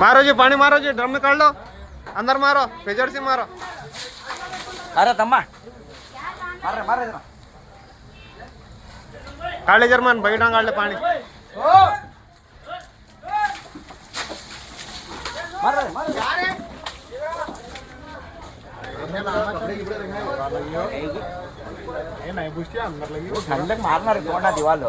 मारो जी पानी मारो जी ड्रम निकाल लो। अंदर मारो पेजर से मारो। अरे तम्मा। मारे मारे काले जर्मन बैठा काले पानी। मारे मारे यार ठंडक मारना दिवालो।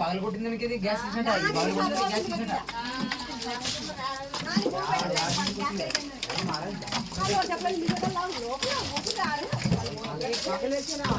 పగల కొట్టిందానికి గ్యాస్ ఇచ్చినట్టు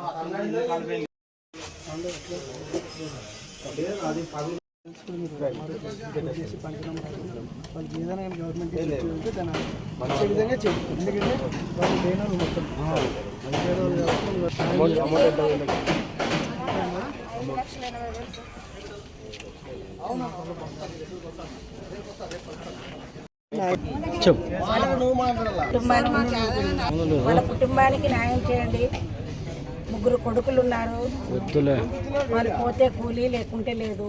వాళ్ళకి ఏదైనా గవర్నమెంట్ ఉంటే దాన్ని వచ్చే విధంగా చేయాలి ఎందుకంటే వాళ్ళు లేనోళ్ళు మొత్తం వాళ్ళ కుటుంబానికి న్యాయం చేయండి. ముగ్గురు కొడుకులు ఉన్నారు వాళ్ళు పోతే కూలీ లేకుంటే లేదు.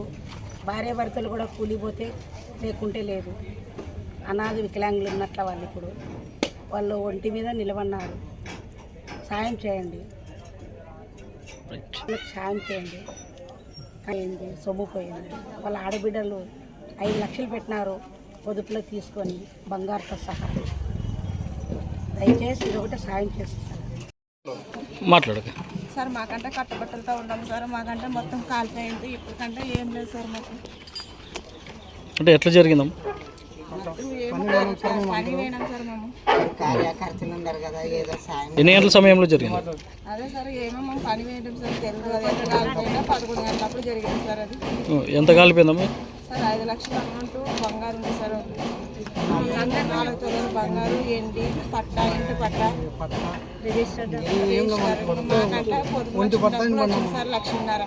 భార్య భర్తలు కూడా కూలీ పోతే లేకుంటే లేదు. అనాథ వికలాంగులు ఉన్నట్ల వాళ్ళు ఇప్పుడు. వాళ్ళు ఒంటి మీద నిలబడినారు. సాయం చేయండి. సాయం చేయండి. అయింది సొమ్ము పోయింది వాళ్ళ ఆడబిడ్డలు ఐదు లక్షలు పెట్టినారు. పొదుపులో తీసుకొని బంగారుతో సహా. దయచేసి ఇది ఒకటి సాయం చేస్తారు మాట్లాడక. సార్ మాకంటే కట్టబట్టలతో ఉన్నాం సార్ మాకంటే మొత్తం కాలిపోయింది. ఇప్పటికంటే ఏం లేదు సార్ మాకు. అంటే ఎట్లా జరిగిందమ్మా? కార్యకర్తలు ఉన్నారు కదా ఏదో సాయం ఎన్ని గంటల సమయంలో జరిగింది? అదే సార్ పని వేయడం సార్ పదకొండు గంటలప్పుడు జరిగింది సార్ అది. ఎంత కాలిపోయిందమ్మా? ఐదు లక్షల అమౌంట్ బంగారు ఉంది సార్ అంటే నాలుగు తొలలు బంగారు ఎండి పట్ట ఇంటి పట్ట. వచ్చింది సార్ లక్షన్నర.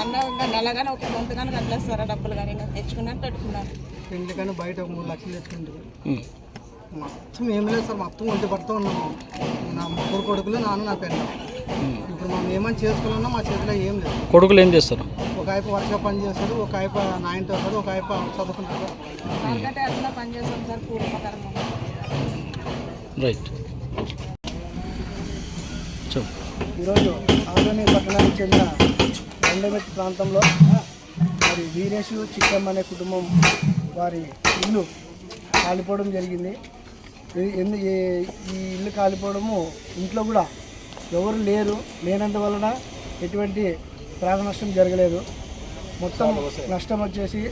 అన్న ఇంకా నెలగానే ఒక కొంత కానీ కట్టలేదు ఆ డబ్బులు కానీ ఇంకా తెచ్చుకున్నాను పెట్టుకున్నాను. ఎందుకని బయట ఒక మూడు లక్షలు తెచ్చుకుంటారు. మొత్తం ఏం లేదు సార్ మొత్తం ఒంటి పడుతూ ఉన్నాము. నా ముగ్గురు కొడుకులు నాన్న నా పెద్ద ఇప్పుడు మనం ఏమని చేసుకున్నా మా చేతిలో ఏం లేదు. కొడుకులు ఏం చేస్తారు? ఒక అయిపు వర్ష పని చేస్తాడు ఒక అయిపు నాయనతో వస్తాడు ఒక అయిపు చదువుకుంటాడు. రైట్ చెప్పు ఈరోజు ఆదోని పట్టణానికి చెందిన దండమెట్ ప్రాంతంలో మరి వీరేషు చిక్కమ్మ అనే కుటుంబం వారి ఇల్లు కాలిపోవడం జరిగింది. ఈ- ఎందు ఈ- ఈ ఇల్లు కాలిపోవడము ఇంట్లో కూడా ఎవరు లేరు. లేనంత వలన ఎటువంటి ప్రాణ నష్టం జరగలేదు. మొత్తం నష్టం వచ్చేసి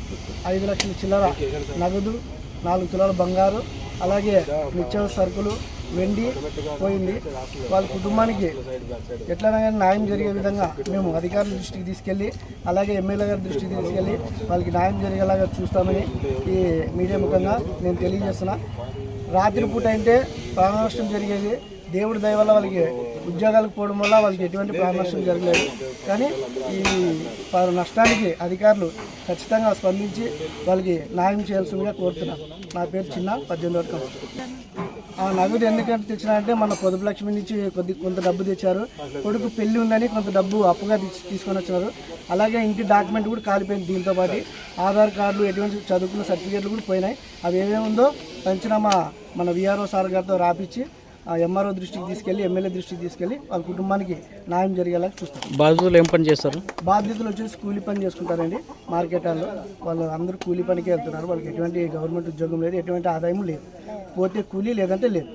ఐదు లక్షల చిల్లర నగదు నాలుగు తులాల బంగారు అలాగే నిత్యావసర సరుకులు వెండి పోయింది. వాళ్ళ కుటుంబానికి ఎట్లైనా కానీ న్యాయం జరిగే విధంగా మేము అధికారుల దృష్టికి తీసుకెళ్ళి అలాగే ఎమ్మెల్యే గారి దృష్టికి తీసుకెళ్ళి వాళ్ళకి న్యాయం జరిగేలాగా చూస్తామని ఈ మీడియా ముఖంగా నేను తెలియజేస్తున్నా. రాత్రిపూట అయితే ప్రాణ నష్టం జరిగేది దేవుడి దయ వల్ల వాళ్ళకి ఉద్యోగాలకు పోవడం వల్ల వాళ్ళకి ఎటువంటి ప్రామర్శం జరగలేదు. కానీ ఈ ప- నష్టానికి అధికారులు ఖచ్చితంగా స్పందించి వాళ్ళకి న్యాయం చేయాల్సిందిగా కోరుతున్నాను నా పేరు చిన్న పద్దెనిమిది వరకు ఆ నగదు ఎందుకంటే తెచ్చినా అంటే మన పొదుపు లక్ష్మి నుంచి కొద్ది కొంత డబ్బు తెచ్చారు. కొడుకు పెళ్ళి ఉందని కొంత డబ్బు అప్పుగా తీసుకొని వచ్చినారు అలాగే ఇంటి డాక్యుమెంట్ కూడా కాలిపోయింది దీంతో పాటు. ఆధార్ కార్డులు ఎటువంటి చదువుకున్న సర్టిఫికేట్లు కూడా పోయినాయి. అవి ఏమేమి ఉందో పంచనామా మన విఆర్ఓ సార్ గారితో రాపిచ్చి ఎంఆర్ఓ దృష్టికి తీసుకెళ్ళి ఎమ్మెల్యే దృష్టికి తీసుకెళ్ళి వాళ్ళ కుటుంబానికి న్యాయం జరిగేలా చూస్తాం బాధితులు ఏం పని చేస్తారు? బాధ్యతలు వచ్చేసి కూలీ పని చేసుకుంటారండి. మార్కెట్ వాళ్ళు వాళ్ళు అందరూ కూలీ పనికి వెళ్తున్నారు. వాళ్ళకి ఎటువంటి గవర్నమెంట్ ఉద్యోగం లేదు ఎటువంటి ఆదాయం లేదు. పోతే కూలీ లేదంటే లేదు.